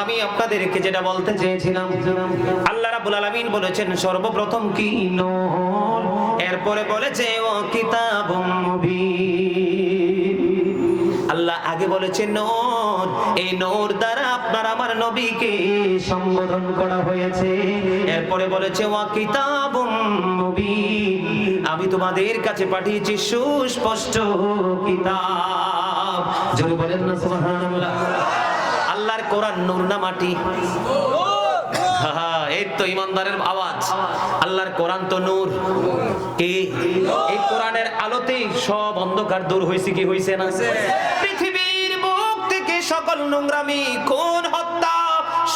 আমি আপনাদেরকে যেটা বলতে চেয়েছিলাম, আল্লাহ রাব্বুল আলামিন বলেছেন, সর্বপ্রথম কি এরপরে বলেছে, ও মুবিন। আল্লাহ আগে বলেছে এই দ্বারা আপনার আমার নবীকে সম্বোধন করা হয়েছে। এরপরে বলেছে ওয়া মুবিন। আমি তোমাদের কাছে পাঠিয়েছি সুস্পষ্ট কিতাব। জোরে বলেন না, সুবহানাল্লাহ। কোরআন নূর না মাটি? হা, এই তো ইমানদারের আওয়াজ। আল্লাহর কোরআন তো নূর। কি? এই কোরআনের আলোতেই সব অন্ধকার দূর হয়েছে কি হয়েছে না? পৃথিবীর বুক থেকে সকল নোংরামি কোন হত্যা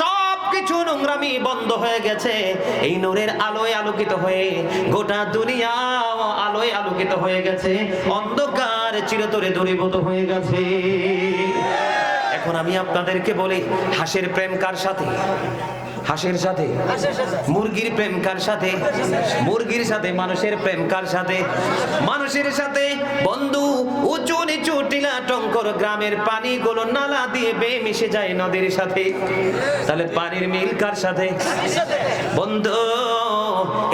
সব কিছু নোংরামি বন্ধ হয়ে গেছে। এই নূরের আলোয় আলোকিত হয়ে গোটা দুনিয়া আলোয় আলোকিত হয়ে গেছে। অন্ধকার চিরতরে দূরীভূত হয়ে গেছে। এখন আমি আপনাদেরকে বলি হাসের প্রেম কার সাথে? হাসের সাথে? মুরগির প্রেম কার সাথে? মুরগির সাথে মানুষের প্রেম কার সাথে? মানুষের সাথে বন্ধু উঁচু নিচু টিলা টঙ্কর গ্রামের পানিগুলো নালা দিয়ে বেয়ে মিশে যায় নদীর সাথে। তাহলে পানির মিল কার সাথে? বন্ধু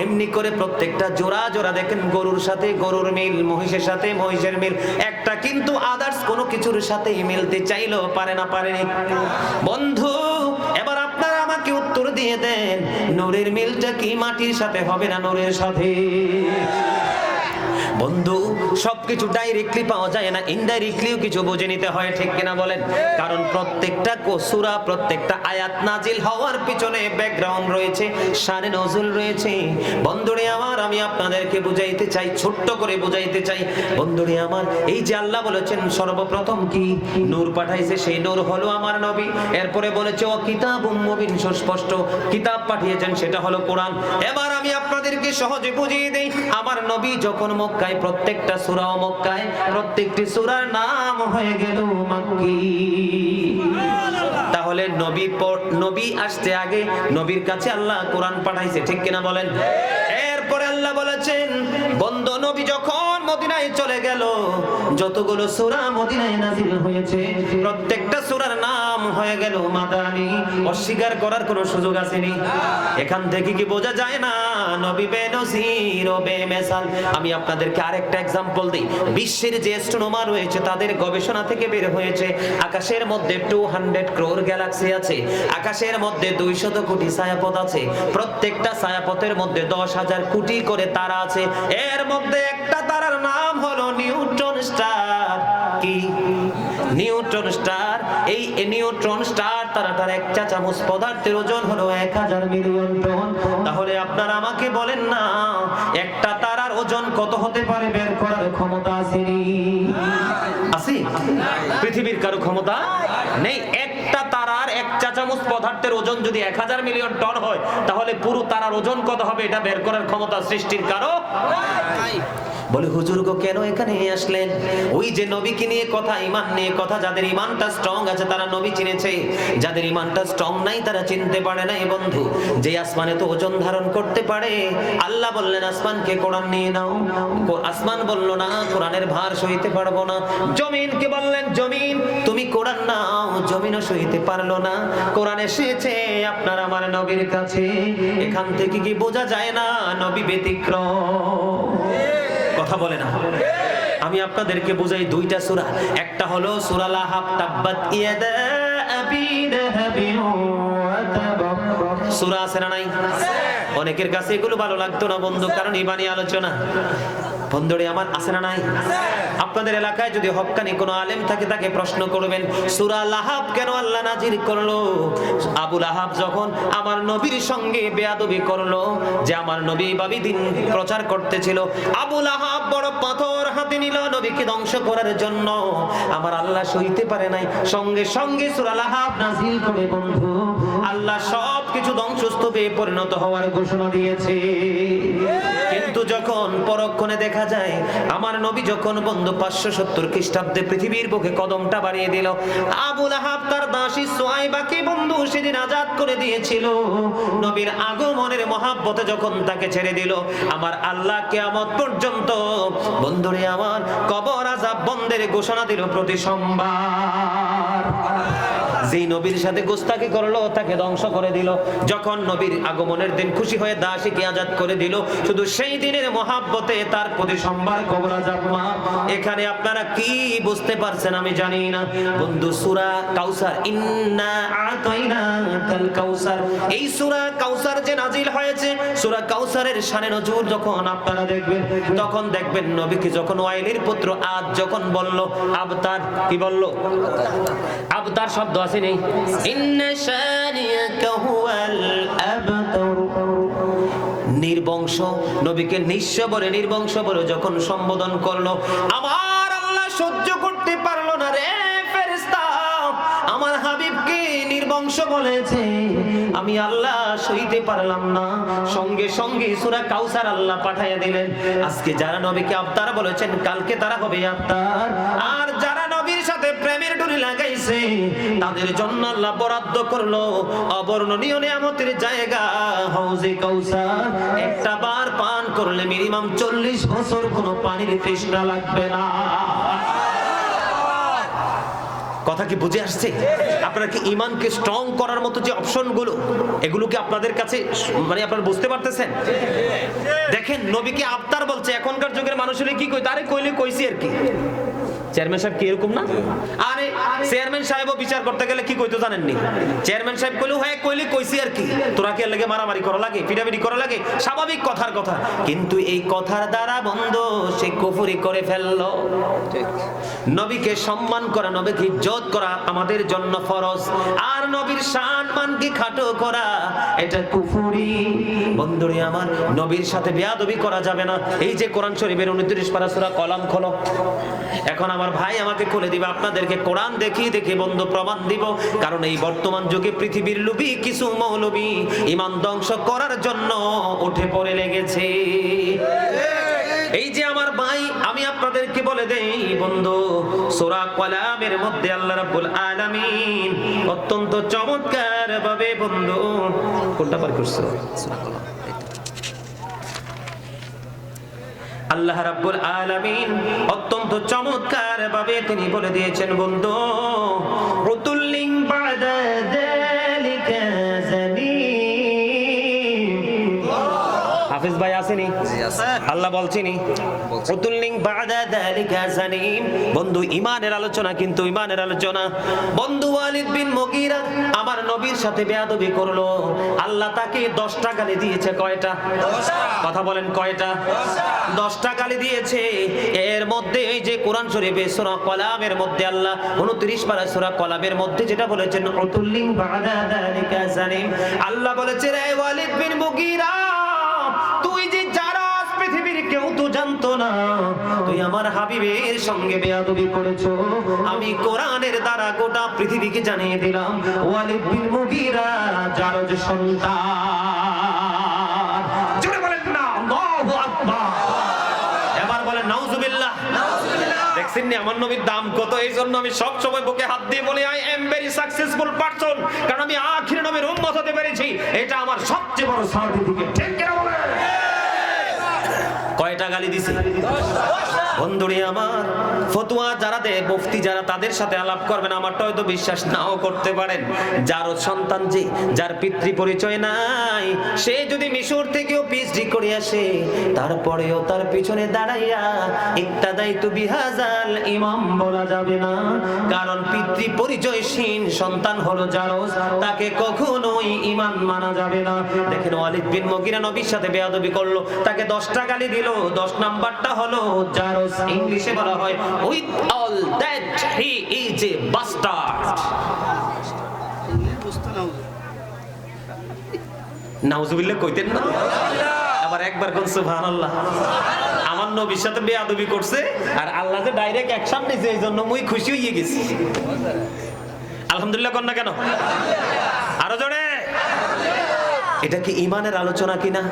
এমনি করে প্রত্যেকটা জোড়া জোড়া দেখেন, গরুর সাথে, গরুর মিল, মহিষের সাথে, মহিষের মিল। একটা কিন্তু আদার্স কোনো কিছুর সাথে মিলতে চাইলো, পারে না, পারেনি। বন্ধু, এবার আপনারা আমাকে উত্তর দিয়ে দেন, নূরের মিলটা কি মাটির সাথে হবে না নূরের সাথে? বন্ধু, সবকিছু ডাইরেক্টলি পাওয়া যায় না ইনডাইরেক্টলিও কিছু বুঝে নিতে হয়, ঠিক কিনা বলেন? কারণ প্রত্যেকটা কসুরা, প্রত্যেকটা আয়াত নাজিল হওয়ার পিছনে ব্যাকগ্রাউন্ড রয়েছে শানে নজুল রয়েছে। বন্ধুরে আমার, আমি আপনাদেরকে বুঝাইতে চাই, ছোট্ট করে বুঝাইতে চাই। বন্ধুরে আমার, এই যে আল্লাহ বলেছেন, সর্বপ্রথম কি? নূর পাঠাইছে, সেই নূর হলো আমার নবী। এরপরে বলেছে, ও কিতাব মুবিন সুস্পষ্ট কিতাব পাঠিয়েছেন, সেটা হলো কোরআন। এবার আমি আপনাদেরকে সহজে বুঝিয়ে দেই, আমার নবী যখন মক্কায়, প্রত্যেকটা সূরা ও মক্কায় প্রত্যেকটি সূরার নাম হয়ে গেল মাক্কি। তাহলে নবী নবী আসতে আগে, নবীর কাছে আল্লাহ কোরআন পাঠাইছে, ঠিক কিনা বলেন? এরপরে আল্লাহ বলেছেন যতগুলো সুরা মদিনায় নাজিল হয়েছে, প্রত্যেকটা সুরার নাম হয়ে গেল মাদানি। অস্বীকার করার কোনো সুযোগ আসেনি। এখান থেকে কি বোঝা যায় না? নবী বেনজির ও বেমেসাল আমি আপনাদেরকে আরেকটা এক্সাম্পল দেই। বিশ্বের যে অ্যাস্ট্রোনমার রয়েছে, তাদের গবেষণা থেকে বের হয়েছে, আকাশের মধ্যে 200 ক্রোর গ্যালাক্সি আছে, আকাশের মধ্যে 200 কোটি ছায়াপথ আছে, প্রত্যেকটা ছায়াপথের মধ্যে 10000 কোটি করে তারা আছে। এর মধ্যে একটা তারার নাম স্টার কি? নিউট্রন স্টার এই নিউট্রন স্টার তারাটার এক চা চামচ পদার্থের ওজন হলো এক হাজার মিলিয়ন টন তাহলে আপনারা আমাকে বলেন না, একটা তারার ওজন কত হতে পারে বের করার ক্ষমতা আছে আছে? পৃথিবীর কারও ক্ষমতা নেই। একটা এক চা পদার্থের ওজন যদি এক হাজার মিলিয়ন টন হয়, তাহলে পুরো তারার ওজন কত হবে? এটা বের করার ক্ষমতা সৃষ্টির কারও বলে, হুজুর গো, কেন এখানে আসলেন? ওই যে নবীকে নিয়ে কথা, ইমান নিয়ে কথা, যাদের ইমানটা স্ট্রং আছে, তারা নবী চিনেছে। যাদের ইমানটা স্ট্রং নাই, তারা চিনতে পারে না এ বন্ধু। যে আসমানে তো ওজন ধারণ করতে পারে, আল্লাহ বললেন, আসমানকে কোরআন নিয়ে নাও। আসমান বলল, না, কোরআনের ভার সইতে পারব না। জমিনকে বললেন, জমিন, তুমি কোরআন নাও। জমিনও সইতে পারল না। কোরআন এসেছে, আপনার আমার নবীর কাছে। এখান থেকে কি বোঝা যায় না, নবী ব্যতিক্রম? কথা বলে না। আমি আপনাদেরকে বোঝাই দুইটা সূরা। একটা হলো সূরা লাহাব, তাব্বাত সূরা আছে না নাই? অনেকের কাছে এগুলো ভালো লাগতো না বন্ধু, কারণ ইবানি আলোচনা। বন্ধুরে, আমার আছে না নাই? আপনাদের এলাকায় যদি হক্কানি কোনো আলেম থাকে, তাকে প্রশ্ন করবেন, সূরা লাহাব কেন আল্লাহ নাজির করল? আবু লাহাব যখন আমার নবীর সঙ্গে বেয়াদবি করল, যে আমার নবী বাবি দিন প্রচার করতেছিল, আবু লাহাব বড় পাথর হাতে নিল নবীকে ধ্বংস করার জন্য। আমার আল্লাহ সইতে পারে নাই। সঙ্গে সঙ্গে সূরা লাহাব নাজিল করে, বন্ধু, আল্লাহ সব কিছু ধ্বংসস্তূপে পরিণত হওয়ার ঘোষণা দিয়েছে। কিন্তু যখন পরক্ষণে দেখা যায়, আমার নবী যখন বন্ধু পাঁচশো সত্তর খ্রিস্টাব্দে পৃথিবীর বুকে কদমটা বাড়িয়ে দিল, আবুল আহাব তার দাসী সোয়াইবাকে বন্ধু সেদিন আজাদ করে দিয়েছিল। নবীর আগমনের মহাব্বতে যখন তাকে ছেড়ে দিল, আমার আল্লাহ কেয়ামত পর্যন্ত, বন্ধুরে আমার কবর আজাব বন্ধের ঘোষণা দিল প্রতি সোমবার যেই নবীর সাথে গোস্তাকি করল, তাকে ধ্বংস করে দিল। যখন নবীর আগমনের দিন খুশি হয়ে দাসীকে আজাদ করে দিল, শুধু সেই দিনের মহাব্বতে তার প্রতি সম্মান কবরা জামা এখানে আপনারা কি বুঝতে পারছেন আমি জানি না। বন্ধু, সূরা কাউসার, ইন্না আতাইনাকাল কাউসার। এই সূরা কাউসার যে নাজিল হয়েছে, সূরা কাউসারের শানে নজুর যখন আপনারা দেখবেন, তখন দেখবেন নবীকে যখন ওয়াইলির পুত্র আদ যখন বলল, আবতার কি বলল? আবতার শব্দ আছে নির্বংশ, নবীকে নিঃস্ব বলে, নির্বংশ বলে যখন সম্বোধন করল, আমার আল্লাহ সহ্য করতে পারল না রে আমার হাবিবকে নির্বংশ বলেছে। আমি আল্লাহ সইতে পারলাম না। সঙ্গে সঙ্গে সূরা কাউসার আল্লাহ পাঠাইয়া দিলেন। আজকে যারা নবীকে আবতার বলেছেন, কালকে তারা হবে আবতার। আর যারা প্রেমের ডুরি লাগাইছে। তাদের জন্য আল্লাহ বরাদ্দ করল অবর্ণনীয় নিয়ামতের জায়গা। হাউজে কাউসার একটা বার পান করলে মিনিমাম চল্লিশ বছর কোনো পানির তৃষ্ণা লাগবে না। কথা কি বুঝে আসছে? আপনারা কি ইমানকে স্ট্রং করার মতো যে অপশনগুলো, এগুলো কি আপনাদের কাছে মানে আপনারা বুঝতে পারতেছেন? দেখেন, নবীকে আবতার বলছে, এখনকার যুগের মানুষ হলে কি কই তারে কইলে কইছি আর কি। চেয়ারম্যান সাহেব কি এরকম না? আরে চেয়ারম্যান সাহেবও বিচার করতে গেলে কি কইতো জানেননি? চেয়ারম্যান সাহেব কইলেও হ্যাঁ কইলি কইছি আর কি। তোরা কি লাগে মারামারি করা লাগে পিটাপিটি করা লাগে? স্বাভাবিক কথার কথা। কিন্তু এই কথার দ্বারা বন্ধ সে কুফরি করে ফেলল। নবীকে সম্মান করা নবীকে ইজ্জত করা আমাদের জন্য ফরজ। আর নবীর শান মানকে খাটো করা এটা কুফরি। বন্ধুরে আমার নবীর সাথে বেয়াদবি করা যাবে না। এই যে কোরআন শরীফের 29 পারা সূরা কলাম খোলো। এখন আমার ভাই আমাকে খুলে দিবে, আপনাদেরকে কোরআন দেখি দেখে বন্ধ প্রমাণ দিব। কারণ এই বর্তমান যুগে পৃথিবীর লোভী কিছু মৌলবী ইমান ধ্বংস করার জন্য উঠে পড়ে লেগেছে। এই যে আমার ভাই, আমি আপনাদেরকে বলে দেই, বন্ধু, সূরা কলামের মধ্যে আল্লাহ রাব্বুল আলামিন অত্যন্ত চমৎকার ভাবে বন্ধু, কোনটা পার করছ? আল্লাহ রাব্বুল আলামিন অত্যন্ত চমৎকার ভাবে তিনি বলে দিয়েছেন বন্ধু উতুল্লিং বাদা যালিকা হাফিজ ভাই আসেনি? আল্লাহ বলছিনি? উতুল্লিং যালিকা জানিম বন্ধু ইমানের আলোচনা কিন্তু ইমানের আলোচনা। বন্ধু ওয়ালিদ বিন মুগীরা আমার নবীর সাথে বেয়াদবি করল। আল্লাহ তাকে 10টা গালি দিয়েছে কয়টা? কথা বলেন কয়টা? 10টা গালি দিয়েছে। এর মধ্যে এই যে কোরআন শরীফে সূরা কলামের মধ্যে আল্লাহ 29 পারা সূরা কলামের মধ্যে যেটা বলেছেন বাদা যালিকা জানিম আল্লাহ বলেছে রে ওয়ালিদ বিন মুগীরা তুই যে কেউ তো জানতো না। তুই আমার হাবিবের সঙ্গে বেয়াদবি করেছ। আমি কোরআনের দ্বারা গোটা পৃথিবীকে জানিয়ে দিলাম, ওয়ালিদ বিন মুগীরা জারজ সন্তান। না এবার বলেন দেখছেন আমার দাম কত? এই জন্য আমি হাত দিয়ে সাকসেসফুল আমি পেরেছি। এটা আমার সবচেয়ে বড় সার্টিফিকেট। কয়টা গালি দিছে। বন্ধুরে আমার, ফতুয়া যারা দেয় মুফতি যারা তাদের সাথে আলাপ করবেন আমারটা হয়তো বিশ্বাস নাও করতে পারেন। যার সন্তান যে, যার পিতৃ পরিচয় নাই, সে যদি মিশর থেকেও পিএইচডি করে আসে, তারপরেও তার পিছনে দাঁড়াইয়া একটা দায়িত্ব বিহাজাল ইমাম বলা যাবে না। কারণ পিতৃ পরিচয়হীন সন্তান হলো জারজ, তাকে কখনোই ইমান মানা যাবে না। দেখেন ওয়ালিদ বিন মুগিরা নবীর সাথে বেয়াদবি করল, তাকে 10টা গালি দিল 10 নাম্বারটা হলো জারজ। ইংলিশে বলা হয় with all that he is a bastard নাউজুবিল্লাহ কইতেন না? আবার একবার কোন সুবহানাল্লাহ। আমার নবীর সাথে বেয়াদবি করছে, আর আল্লাহ যে ডাইরেক্ট অ্যাকশন নিছে, এই জন্য মুই খুশি হয়ে গেছি। আলহামদুলিল্লাহ কন্যা কেন? জোরে এটা কি ইমানের আলোচনা কিনা?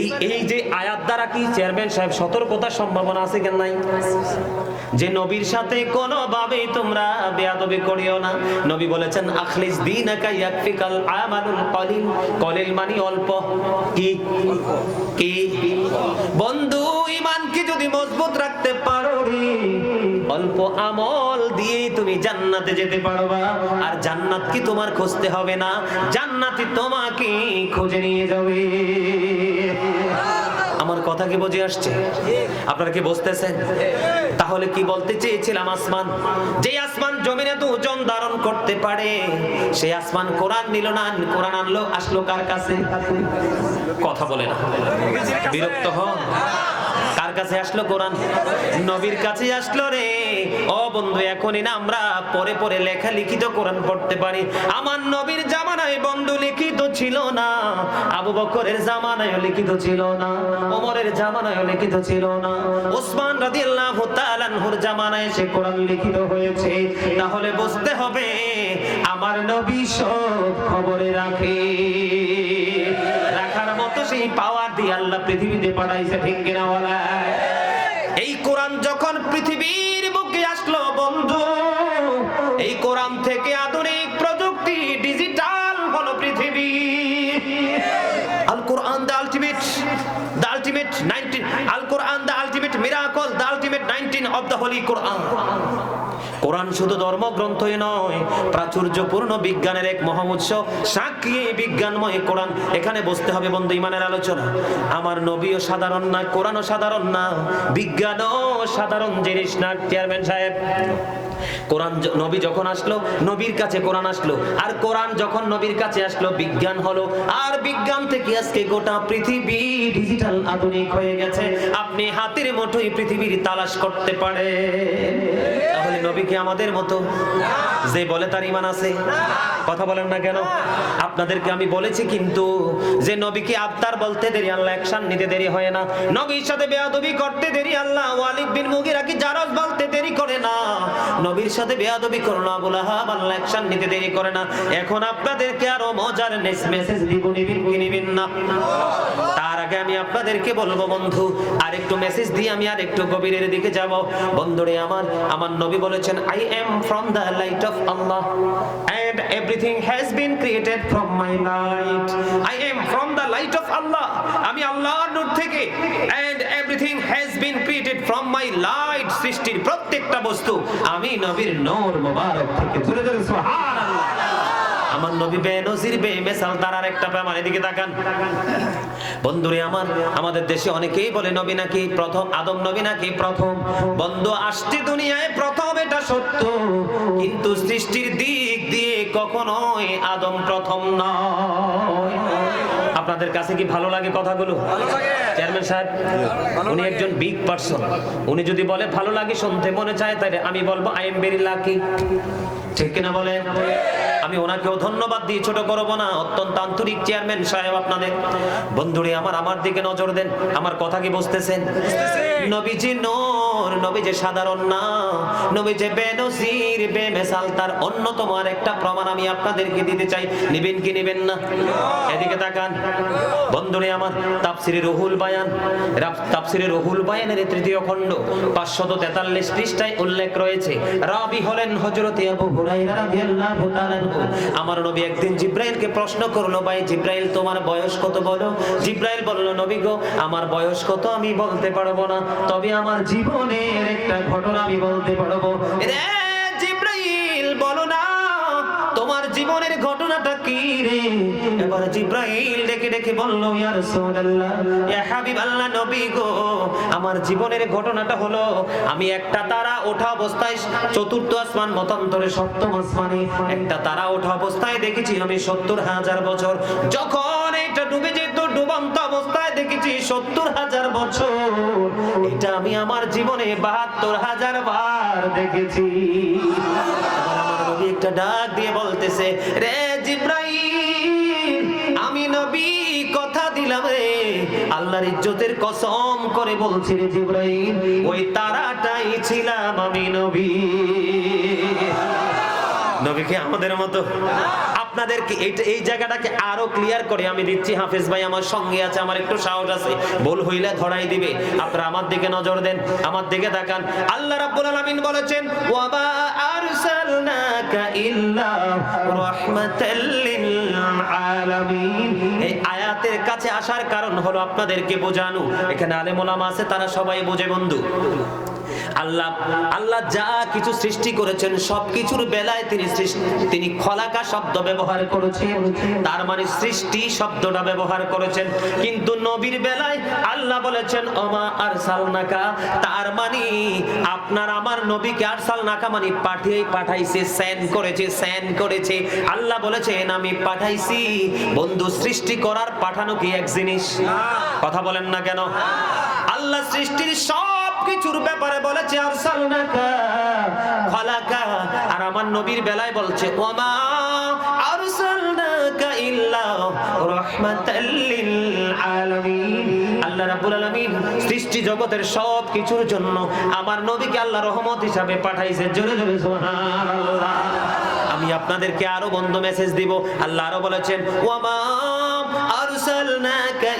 এই এই যে আয়াত দ্বারা কি চেয়ারম্যান সাহেব সতর্কতার সম্ভাবনা আছে কেন নাই? যে নবীর সাথে কোনোভাবেই তোমরা বেয়াদবি করিও না। নবী বলেছেন, আখলিস দীনাকা ইয়াকফিকাল আমালুল কলিল। কলিল মানে অল্প। কি? কি? বন্ধু ইমানকে যদি মজবুত রাখতে পারো অল্প আমল তুমি জান্নাতে যেতে পারবা আর জান্নাত কি তোমার খুঁজতে হবে না? জান্নাতি তোমাকে খুঁজে নিয়ে যাবে। আমার কথা কি বুঝে আসছে? আপনারা কি বুঝতেছেন? তাহলে কি বলতে চেয়েছিলাম আসমান? যে আসমান জমিনে তো ওজন ধারণ করতে পারে, সেই আসমান কোরআন নিল না, কোরআন আনলো, আসলো কার কাছে? কথা বলে না। বিরক্ত হন। কাছে আসলো কোরআন। নবীর কাছে আসলো রে। ও বন্ধু, এখনই না আমরা পরে পরে লেখা লিখিত কোরআন পড়তে পারি। আমার নবীর জামানায় বন্ধু লিখিত ছিল না। আবু বকরের জামানায় লিখিত ছিল না। ওমরের জামানায় লিখিত ছিল না। ওসমান রাদিয়াল্লাহু তাআলা আনহুর জামানায় সে কোরআন লিখিত হয়েছে। তাহলে বুঝতে হবে, আমার নবী সব খবরে রাখে। পাওয়ার দিয়ে আল্লাহ পৃথিবীতে পাঠাইছে, ঠিক কিনা এই কোরআন যখন পৃথিবীর বুকে আসলো, বন্ধু, এই কোরআন থেকে আধুনিক প্রযুক্তি, ডিজিটাল হলো পৃথিবী। Al Quran the ultimate the ultimate 19 Al Quran the ultimate miracle, the ultimate 19 of the holy Quran. Quran শুধু ধর্মগ্রন্থই নয়, প্রাচুর্যপূর্ণ বিজ্ঞানের এক মহা উৎস। সাক্ষী এই বিজ্ঞানময় কোরআন। এখানে বসতে হবে বন্ধু ইমানের আলোচনা। আমার নবীও সাধারণ না, কোরআনও সাধারণ না, বিজ্ঞানও সাধারণ জিনিস না চেয়ারম্যান সাহেব। কোরআন নবী যখন আসলো, নবীর কাছে কোরআন আসলো। আর কোরআন যখন নবীর কাছে আসলো, বিজ্ঞান হলো। আর বিজ্ঞান থেকে আজকে গোটা পৃথিবী ডিজিটাল আধুনিক হয়ে গেছে। আপনি হাতের মুঠোয় পৃথিবীর তালাশ করতে পারে তাহলে নবী আমাদের মতো? যে বলে তার ইমান আছে। কথা বলেন না কেন? আপনাদেরকে আমি বলেছি কিন্তু, যে নবীকে আবতার বলতে দেরি, আল্লাহ অ্যাকশন নিতে দেরি হয় না। নবীর সাথে বেয়াদবি করতে দেরি, আল্লাহ ওয়ালিদ বিন মুগিরা কি জারজ বলতে দেরি করে না। নবীর সাথে বেয়াদবি করো না, আবুল আহাব, আল্লাহ অ্যাকশন নিতে দেরি করে না। এখন আপনাদেরকে আরও মজার মেসেজ দিব, নিবিন কি, নিবেন না? তার আগে আমি আপনাদেরকে বলব, বন্ধু আর একটু মেসেজ দিয়ে আমি আর একটু গভীরের দিকে যাব। বন্ধুরে আমার আমার নবী বলেছেন I am from the light of Allah and everything has been created from my light. I am from the light of allah. আমি আল্লাহর নূর থেকে and everything has been created from my light সৃষ্টির প্রত্যেকটা বস্তু। আমি নবীর নূর মোবারক থেকে জোরে জোরে সুবহানাল্লাহ। আমার নবী বেনজির, বেমিসাল তার একটা আমার এদিকে তাকান। বন্ধুরে আমার, আমাদের দেশে অনেকেই বলে নবী নাকি প্রথম, আদম নবী নাকি প্রথম। বন্ধু, আসছে দুনিয়ায় প্রথম, এটা সত্য। কিন্তু সৃষ্টির দিক দিয়ে কখনোই আদম প্রথম নয়। আপনাদের কাছে কি ভালো লাগে কথাগুলো? চেয়ারম্যান সাহেব উনি একজন বিগ পার্সন উনি যদি বলে ভালো লাগে শুনতে মনে চায় তাহলে আমি বলব আই এম ভেরি লাকি ঠিক কিনা বলেন? আমি ওনাকেও ধন্যবাদ দিয়ে ছোট করব না। অত্যন্ত আন্তরিক চেয়ারম্যান সাহেব আপনাদের। বন্ধুরে আমার আমার দিকে নজর দেন। আমার কথা কি বুঝতেছেন? নবীজি নূর নবী যে সাধারণ না নবী যে বেনজির বেমেসাল তার অন্যতম আর একটা প্রমাণ আমি আপনাদেরকে দিতে চাই। নিবেন কি নিবেন না? এদিকে তাকান। বন্ধুরে আমার তাফসিরে রুহুল বায়ান তাফসিরে রুহুল বায়ানের তৃতীয় খণ্ড পাঁচশত তেতাল্লিশ পৃষ্ঠায় উল্লেখ রয়েছে। রাবি হলেন হজরতে আবু হুরাইরা রাদিয়াল্লাহু তাআলা। আমার নবী একদিন জিব্রাইলকে প্রশ্ন করল, ভাই, জিব্রাইল, তোমার বয়স কত বলো? জিব্রাইল বলল, নবী গো, আমার বয়স কত আমি বলতে পারব না, তবে আমার জীবনের একটা ঘটনা আমি বলতে পারব। জীবনের ঘটনাটা কি রে? এবার জিব্রাইল ডেকে ডেকে বলল, ইয়া রাসূলুল্লাহ, ইয়া হাবিবাল্লাহ নবী গো, আমার জীবনের ঘটনাটা হলো, আমি একটা তারা ওঠা অবস্থায় চতুর্থ আসমান মতান্তরে সপ্তম আসমানে একটা তারা ওঠা অবস্থায় দেখেছি আমি সত্তর হাজার বছর। যখন এটা ডুবে যেত, ডুবন্ত অবস্থায় দেখেছি সত্তর হাজার বছর। এটা আমি আমার জীবনে বাহাত্তর হাজার বার দেখেছি। একটা ডাক দিয়ে বলতেছে, রে আমি নবী, কথা দিলাম রে। আল্লাহর ইজ্জতের কসম করে বলছি রে জিব্রাইল, ওই তারাটাই ছিলাম আমি নবী। নবীকে আমাদের মতো? আপনাদেরকে এইটা এই জায়গাটাকে আরও ক্লিয়ার করে আমি দিচ্ছি। হাফেজ ভাই আমার সঙ্গে আছে, আমার একটু সাহস আছে। ভুল হইলে ধরাই দিবে। আপনারা আমার দিকে নজর দেন, আমার দিকে তাকান। আল্লাহ রাব্বুল আলামিন বলেছেন ওয়া মা আরসালনাকা ইল্লা রাহমাতাল লিল আলামিন এই আয়াতের কাছে আসার কারণ হলো আপনাদেরকে বোঝানো। এখানে আলেম ওলামা আছে, তারা সবাই বোঝে বন্ধু। আল্লাহ আল্লাহ যা কিছু সৃষ্টি করেছেন, সবকিছুর বেলায় তিনি তিনি খলাকা শব্দ ব্যবহার করেছেন। তার মানে সৃষ্টি শব্দটা ব্যবহার করেছেন। কিন্তু নবীর বেলায় আল্লাহ বলেছেন, ওমা আরসালনাকা। তার মানে আপনার আমার নবীকে আর আরসালনাকা মানে পাঠিয়ে, পাঠাইছে সেন্ড করেছে সেন্ড করেছে। আল্লাহ বলেছেন, আমি পাঠাইছি। বন্ধু, সৃষ্টি করার পাঠানো কি এক জিনিস? কথা বলেন না কেন? আল্লাহ সৃষ্টির সব কিছুর ব্যাপারে বলেছে আর আমার নবীর বেলায় বলছে সৃষ্টি জগতের সব কিছুর জন্য আমার নবীকে আল্লাহ রহমত হিসাবে পাঠাইছে। জোরে জোরে আমি আপনাদেরকে আরও বন্ধ মেসেজ দিব। আল্লাহ আরও বলেছেন ওয়ামা আরসালনাকা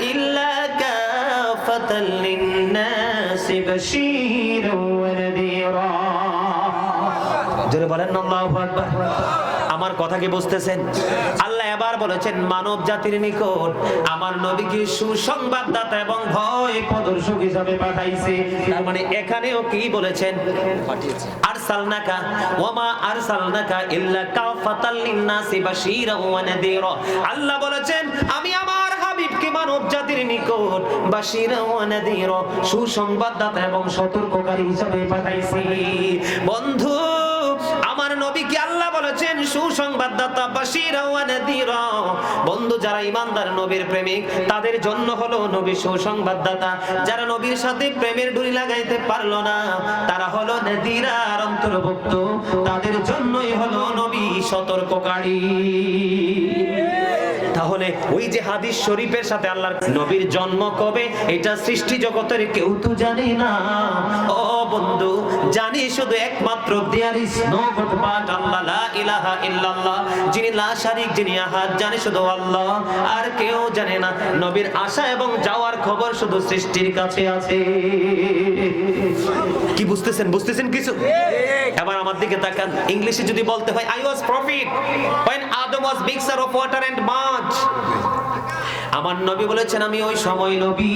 আমার কথা কি বুঝতেছেন? আল্লাহ এবার বলেছেন, মানব জাতির নিকট আমার নবীকে সুসংবাদদাতা এবং ভয় প্রদর্শক হিসাবে পাঠাইছে। তার মানে এখানেও কি বলেছেন? আল্লাহ বলেছেন, আমি আমার জাতির নিকট বাশীরা ওয়া নাযীরা সুসংবাদদাতা এবং সতর্ককারী হিসাবে পাঠাইছি। বন্ধু, আমার নবীকে আল্লাহ বলেছেন, সুসংবাদদাতা বাশীরা ওয়া বন্ধু, যারা ইমানদার নবীর প্রেমিক, তাদের জন্য হলো নবী সুসংবাদদাতা। যারা নবীর সাথে প্রেমের ডুরি লাগাইতে পারল না, তারা হলো নাযীরার অন্তর্ভুক্ত। তাদের জন্যই হলো নবী সতর্ককারী। তাহলে ওই যে হাদিস শরীফের সাথে আল্লাহর নবীর জন্ম কবে? এটা সৃষ্টি জগতের কেউ তো জানে না। ও বন্ধু, জানি শুধু একমাত্র there is no God but Allah, লা ইলাহা ইল্লাল্লাহ। যিনি লা শারিক যিনি আহাদ জানে শুধু আল্লাহ। আর কেউ জানে না, নবীর আশা এবং যাওয়ার খবর শুধু সৃষ্টির কাছে আছে। কি বুঝতেছেন বুঝতেছেন কিছু? এবার আমার দিকে তাকান। ইংলিশে যদি বলতে হয় I was prophet when Adam was mixer of water and mud আমার নবী বলেছেন, আমি ওই সময় নবী।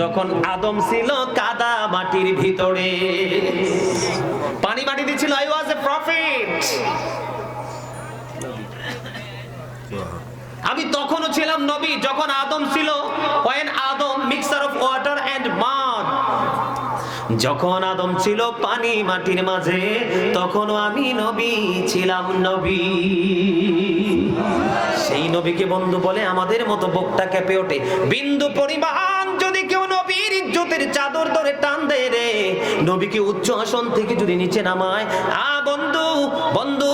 যখন আদম ছিল কাদা মাটির ভিতরে। পানি মাটি দিছিল আই ওয়াজ এ প্রফিট আমি তখনও ছিলাম নবী, যখন আদম ছিল when Adam mixer of water and mud যখন আদম ছিল পানি মাটির মাঝে, তখনও আমি নবী ছিলাম নবী। সেই নবীকে বন্ধু বলে আমাদের মতো বকটা কেঁপে ওঠে। বিন্দু পরিমাণ যদি কেউ নবীর ইজ্জতের চাদর ধরে টান দেয় রে, নবীকে উচ্চ আসন থেকে যদি নিচে নামায়, আ বন্ধু বন্ধু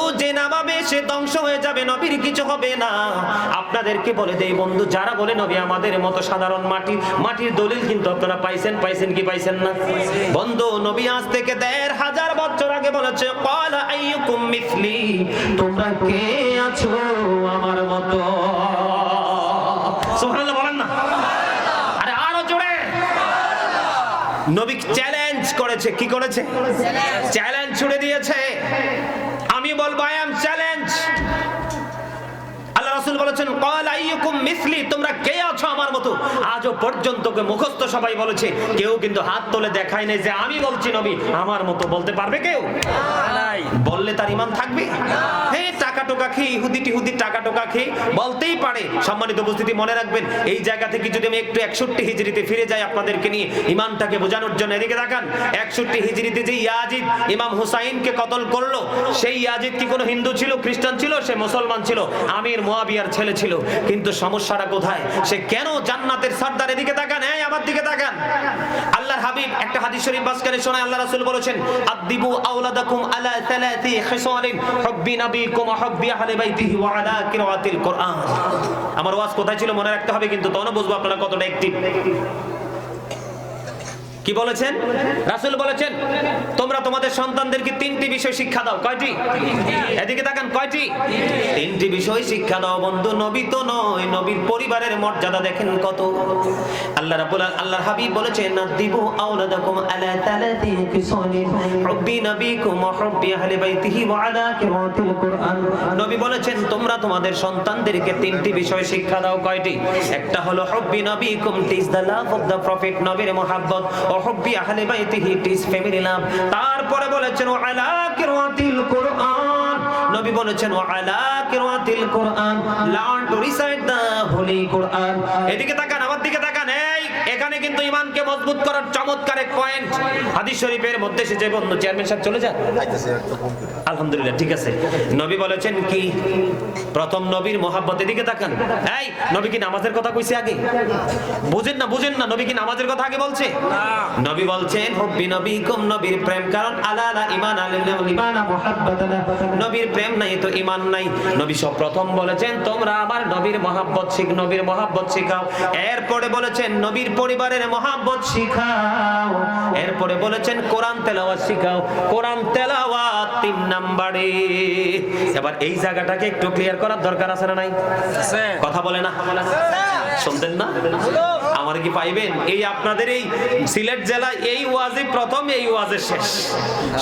সে ধ্বংস হয়ে যাবে নবীর কিছু হবে না। আপনাদেরকে বলে দেই বন্ধু যারা বলে নবী আমাদের মতো সাধারণ মাটি মাটির দলিল কিন্তু আপনারা পাইছেন পাইছেন কি পাইছেন না? বন্ধু নবী আজ থেকে দেড় হাজার বছর আগে বলেছে আইয়ুকুম তোমরা কে আছো আমার মতো? সুবহানাল্লাহ বলেন না। আরে আরও জোরে। নবী চ্যালেঞ্জ করেছে কি করেছে? চ্যালেঞ্জ ছুড়ে দিয়েছে। রাসূল বলেছেন ক্বাল আইয়ুকুম মিসলি তোমরা কে আছো আমার মতো? আজও পর্যন্ত কে মুখস্থ সবাই বলেছে কেউ কিন্তু হাত তুলে দেখায় নাই যে আমি বলছি নবী আমার মতো বলতে পারবে কেউ? বললে তার ইমান থাকবে? হ্যাঁ টাকা টোকা খেয়ে ইহুদি টিহুদি টাকা টোকা খেয়ে বলতেই পারে। সম্মানিত উপস্থিতি মনে রাখবেন এই জায়গা থেকে যদি আমি একটু একষট্টি হিজড়িতে ফিরে যাই আপনাদেরকে নিয়ে ইমানটাকে বোঝানোর জন্য এদিকে দেখান। একষট্টি হিজড়িতে যে ইয়াজিদ ইমাম হুসাইনকে কতল করল সেই ইয়াজিদ কি কোনো হিন্দু ছিল খ্রিস্টান ছিল সে মুসলমান ছিল? আমির মুয়াবিয়ার ছেলে ছিল। কিন্তু সমস্যাটা কোথায়? সে কেন জান্নাতের সর্দার এদিকে তাকান? হ্যাঁ আমার দিকে তাকান। আল্লাহর হাবিব একটা হাদিস শরীফ বাসকারে শোনায়, আল্লাহ রাসূল বলেছেন, আদিবু আওলাদাকুম আলা সালাতি খিসালিন, হুব্বি নবীকুম ওয়া হুব্বি আহলি বাইতিহি ওয়া আলা কিরাআতিল কোরআন। আমার ওয়াজ কোথায় ছিল মনে রাখতে হবে, কিন্তু তখন বুঝব আপনারা কতটা অ্যাক্টিভ কি বলেছেন? রাসূল বলেছেন, তোমরা তোমাদের সন্তানদেরকে তিনটি বিষয় শিক্ষা দাও। কয়টি? এদিকে তাকান, কয়টি? তিনটি বিষয় শিক্ষা দাও, বন্ধু। নবী তো নয়, নবীর পরিবারের মর্যাদা দেখেন কত। আল্লাহ রাব্বুল আল- আল্লাহর হাবিব বলেছেন নাদিবু আওলাদাকুম আলা তালাতি কিসালিন হুব্বি নবিকুম ওয়া হুব্বি আহলি বাইতিহি ওয়া আলা কিরাআতিল কোরআন। নবী বলেছেন, তোমরা তোমাদের সন্তানদেরকে তিনটি বিষয় শিক্ষা দাও। কয়টি? একটা হলো, হুব্বি নবিকুম it's the love of the prophet. নবীর মহব্বত ওহব্বি আহলে বাইতিহি ইজ ফ্যামিলি লাভ তারপরে বলেছেন আলা কিরাতিল কোরআন। নবী বলেছেন আলা কিরাতিল Quran. Learn to recite the holy Quran এদিকে তাকান, আমার দিকে তাকান এখানে কিন্তু ইমানকে মজবুত করার চমৎকার এক পয়েন্ট হাদিস শরীফের মধ্যে যে বন্ধু চেয়ারম্যান সাহেব চলে যান? আলহামদুলিল্লাহ ঠিক আছে। নবী বলেছেন কি প্রথম নবীর মহাব্বত এদিকে তাকান। এই নবী কি নামাজের কথা কইছে আগে? বুঝেন না বুঝেন না নবী কি নামাজের কথা আগে বলছে? নবী বলছেন হব্বি নবী কুম নবীর প্রেম কারণ আলা আলা ইমান আলিল্লাহ ওয়াল ইমানা মুহাব্বাতানা। নবীর প্রেম নাই তো ইমান নাই। নবী সব প্রথম বলেছেন তোমরা আমার নবীর মহাব্বত শিখ নবীর মহাব্বত শিখাও। এরপরে বলেছেন নবীর পরিবারের মহাব্বত শিখাও। এরপরে বলেছেন কোরআন তেলাওয়াত শিখাও। কোরআন তেলাওয়াত তিন নাম্বারে। এবার এই জায়গাটাকে একটু ক্লিয়ার করার দরকার আছে না নাই? কথা বলে না? শুনতেন না? আমার কি পাইবেন? এই আপনাদের এই সিলেট জেলায় এই ওয়াজে প্রথম এই ওয়াজের শেষ।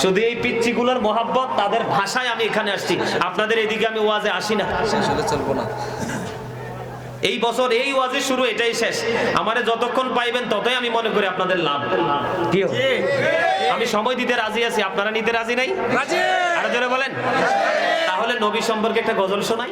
শুধু এই পিচ্চিগুলোর মহাব্বত তাদের ভাষায় আমি এখানে আসছি। আপনাদের এদিকে আমি ওয়াজে আসি না। চলবো না। এই বছর এই ওয়াজে শুরু এটাই শেষ। আমারে যতক্ষণ পাইবেন ততই আমি মনে করি আপনাদের লাভ। কি আমি সময় দিতে রাজি আছি আপনারা নিতে রাজি নাই? রাজি। আর জোরে বলেন। তাহলে নবী সম্পর্কে একটা গজল শোনাই।